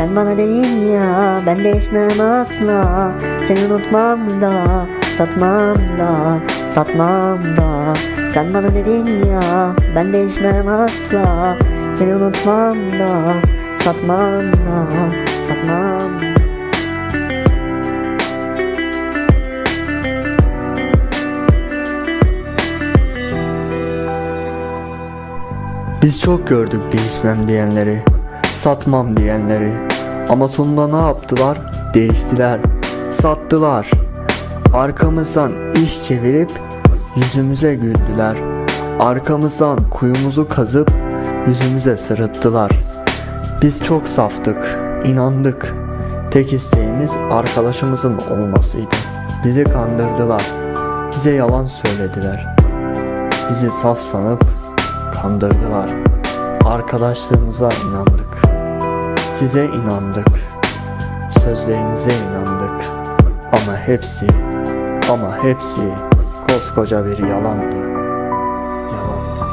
Sen bana dedin ya ben değişmem asla. Seni unutmam da satmam da satmam da. Sen bana dedin ya ben değişmem asla. Seni unutmam da satmam da satmam da. Biz çok gördük değişmem diyenleri, satmam diyenleri. Ama sonunda ne yaptılar? Değiştiler, sattılar. Arkamızdan iş çevirip yüzümüze güldüler. Arkamızdan kuyumuzu kazıp yüzümüze sırıttılar. Biz çok saftık, inandık. Tek isteğimiz arkadaşımızın olmasıydı. Bizi kandırdılar. Bize yalan söylediler. Bizi saf sanıp kandırdılar. Arkadaşlığımıza inandık. Size inandık. Sözlerinize inandık. Ama hepsi, ama hepsi koskoca bir yalandı. Yalandı.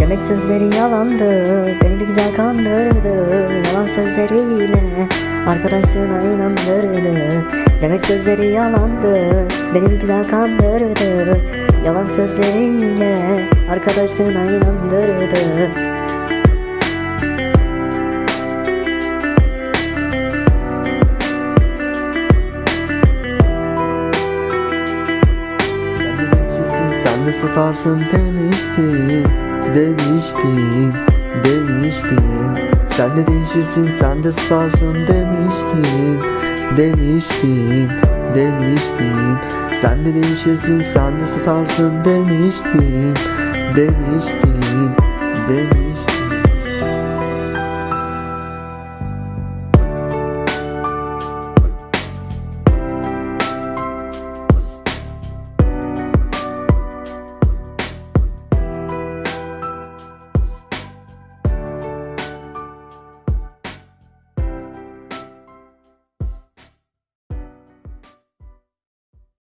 Demek sözleri yalandı Beni bir güzel kandırdı Yalan sözleriyle Arkadaşlığına inandırdı Demek sözleri yalandı Beni bir güzel kandırdı Yalan sözleriyle Arkadaşlığına inandırdı sen de satarsın demiştim, demiştim, demiştim. Sen de değişirsin, sen de satarsın demiştim, demiştim, demiştim. Sen de değişirsin, sen de satarsın demiştim, demiştim, demiştim.